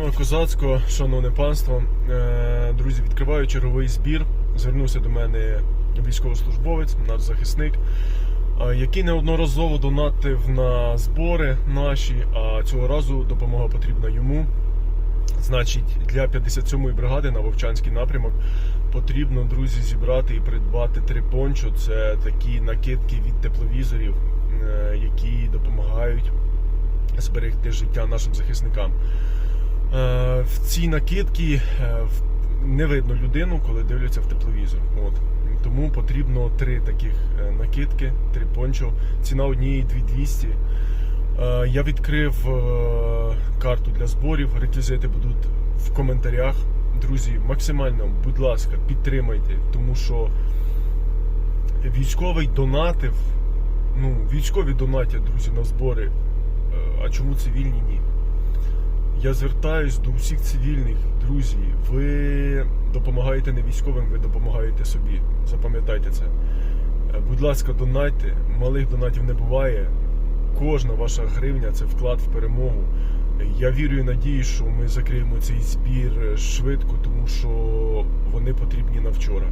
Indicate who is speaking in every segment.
Speaker 1: Ну, козацько, шановне панство, Е, друзі, відкриваю черговий збір. Звернувся до мене військовослужбовець, наш захисник, е, який неодноразово донатив на збори наші, а цього разу допомога потрібна йому. Значить, для 57-ї бригади на Вовчанський напрямок потрібно, друзі, зібрати і придбати три пончо. Це такі накидки від тепловізорів, е, які допомагають зберегти життя нашим захисникам. Е, В цій накидці е, не видно людину, коли дивляться в тепловізор. От. Тому потрібно три таких е, накидки, три пончо. Ціна однієї 2200. Е, Я відкрив карту для зборів. Реквізити будуть в коментарях. Друзі, максимально, будь ласка, підтримайте, тому що військовий донатив. Ну, військові донатять, друзі, на збори. А чому цивільні ні? Я звертаюсь до усіх цивільних, друзі. Ви допомагаєте не військовим, ви допомагаєте собі. Запам'ятайте це. Е, Будь ласка, донатьте. Малих донатів не буває. Кожна ваша гривня це вклад в перемогу. Я вірю і надію, що ми закриємо цей збір швидко, тому що вони потрібні на вчора.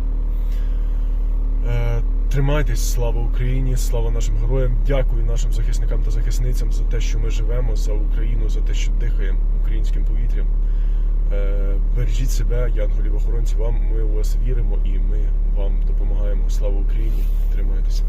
Speaker 1: Тримайтесь, слава Україні, слава нашим героям. Дякую нашим захисникам та захисницям за те, що ми живемо, за Україну, за те, що дихаємо українським повітрям. Е, Бережіть себе, янголів охоронці. Вам ми у вас віримо і ми вам допомагаємо. Слава Україні! Тримайтеся.